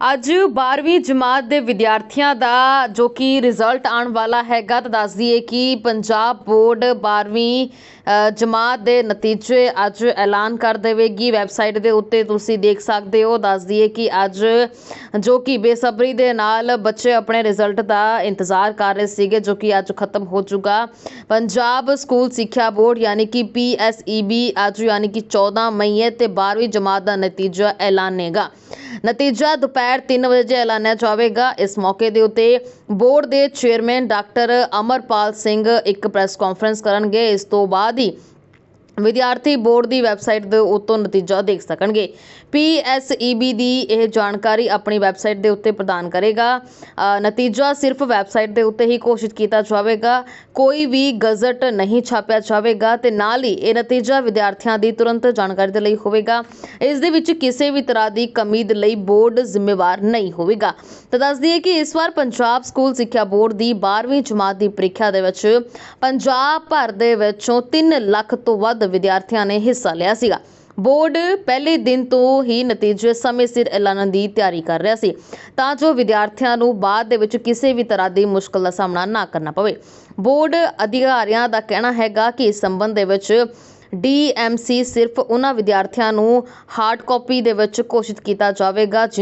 ਅੱਜ 12ਵੀਂ ਜਮਾਤ ਦੇ ਵਿਦਿਆਰਥੀਆਂ ਦਾ ਜੋ ਕਿ ਰਿਜ਼ਲਟ ਆਉਣ ਵਾਲਾ ਹੈਗਾ ਤਾਂ ਦੱਸ ਦਈਏ ਕਿ ਪੰਜਾਬ ਬੋਰਡ 12ਵੀਂ ਜਮਾਤ ਦੇ ਨਤੀਜੇ ਅੱਜ ਐਲਾਨ ਕਰ ਦੇਵੇਗੀ। ਵੈਬਸਾਈਟ ਦੇ ਉੱਤੇ ਤੁਸੀਂ ਦੇਖ ਸਕਦੇ ਹੋ, ਦੱਸ ਦਈਏ ਕਿ ਅੱਜ ਜੋ ਕਿ ਬੇਸਬਰੀ ਦੇ ਨਾਲ ਬੱਚੇ ਆਪਣੇ ਰਿਜ਼ਲਟ ਦਾ ਇੰਤਜ਼ਾਰ ਕਰ ਰਹੇ ਸੀਗੇ, ਜੋ ਕਿ ਅੱਜ ਖਤਮ ਹੋ ਚੁੱਕਾ। ਪੰਜਾਬ ਸਕੂਲ ਸਿੱਖਿਆ ਬੋਰਡ ਯਾਨੀ ਕਿ ਪੀਐਸਈਬੀ ਅੱਜ ਯਾਨੀ ਕਿ 14 ਮਈ ਹੈ ਤੇ 12ਵੀਂ ਜਮਾਤ ਦਾ ਨਤੀਜਾ ਐਲਾਨੇਗਾ। ਨਤੀਜਾ ਦੁਪਹਿਰ 3 ਵਜੇ ਐਲਾਨਿਆ ਜਾਵੇਗਾ। ਇਸ ਮੌਕੇ ਦੇ ਉੱਤੇ ਬੋਰਡ ਦੇ ਚੇਅਰਮੈਨ ਡਾਕਟਰ ਅਮਰਪਾਲ ਸਿੰਘ ਇੱਕ ਪ੍ਰੈਸ ਕਾਨਫਰੰਸ ਕਰਨਗੇ। ਇਸ ਤੋਂ ਬਾਅਦ ਹੀ ਵਿਦਿਆਰਥੀ ਬੋਰਡ ਦੀ ਵੈਬਸਾਈਟ ਦੇ ਉੱਤੋਂ ਨਤੀਜਾ ਦੇਖ ਸਕਣਗੇ। ਪੀਐਸਈਬੀ ਦੀ ਇਹ ਜਾਣਕਾਰੀ ਆਪਣੀ ਵੈਬਸਾਈਟ ਦੇ ਉੱਤੇ ਪ੍ਰਦਾਨ ਕਰੇਗਾ। ਨਤੀਜਾ ਸਿਰਫ ਵੈਬਸਾਈਟ ਦੇ ਉੱਤੇ ਹੀ ਘੋਸ਼ਿਤ ਕੀਤਾ ਜਾਵੇਗਾ। ਕੋਈ ਵੀ ਗਜ਼ਟ ਨਹੀਂ ਛਾਪਿਆ ਜਾਵੇਗਾ ਤੇ ਨਾਲ ਹੀ ਇਹ ਨਤੀਜਾ ਵਿਦਿਆਰਥੀਆਂ ਦੀ ਤੁਰੰਤ ਜਾਣਕਾਰੀ ਦੇ ਲਈ ਹੋਵੇਗਾ। ਇਸ ਦੇ ਵਿੱਚ ਕਿਸੇ ਵੀ ਤਰ੍ਹਾਂ ਦੀ ਕਮੀ ਦੇ ਲਈ ਬੋਰਡ ਜ਼ਿੰਮੇਵਾਰ ਨਹੀਂ ਹੋਵੇਗਾ। ਤਾਂ ਦੱਸ ਦਈਏ ਕਿ ਇਸ ਵਾਰ ਪੰਜਾਬ ਸਕੂਲ ਸਿੱਖਿਆ ਬੋਰਡ ਦੀ 12ਵੀਂ ਜਮਾਤ ਦੀ ਪ੍ਰੀਖਿਆ ਦੇ ਵਿੱਚ ਪੰਜਾਬ ਭਰ ਦੇ ਵਿੱਚੋਂ 3 ਲੱਖ ਤੋਂ ਵੱਧ ਵਿਦਿਆਰਥੀਆਂ ਨੇ ਹਿੱਸਾ ਲਿਆ ਸੀਗਾ। ਬੋਰਡ ਪਹਿਲੇ ਦਿਨ ਤੋਂ ਹੀ ਨਤੀਜੇ ਸਮੇਂ ਸਿਰ ਐਲਾਨਣ ਦੀ ਤਿਆਰੀ ਕਰ ਰਿਹਾ ਸੀ। ਤਾਂ ਜੋ ਵਿਦਿਆਰਥੀਆਂ ਨੂੰ ਬਾਅਦ ਦੇ ਵਿੱਚ ਕਿਸੇ ਵੀ ਤਰ੍ਹਾਂ ਦੀ ਮੁਸ਼ਕਲ ਦਾ ਸਾਹਮਣਾ ਨਾ ਕਰਨਾ ਪਵੇ। ਬੋਰਡ ਅਧਿਕਾਰੀਆਂ ਦਾ ਕਹਿਣਾ ਹੈਗਾ ਕਿ ਇਸ ਸੰਬੰਧ ਦੇ ਵਿੱਚ ਡੀਐਮਸੀ ਸਿਰਫ ਉਹਨਾਂ ਵਿਦਿਆਰਥੀਆਂ ਨੂੰ ਹਾਰਡ ਕਾਪੀ ਦੇ ਵਿੱਚ ਘੋਸ਼ਿਤ ਕੀਤਾ ਜਾਵੇਗਾ ਜਿਨ੍ਹਾਂ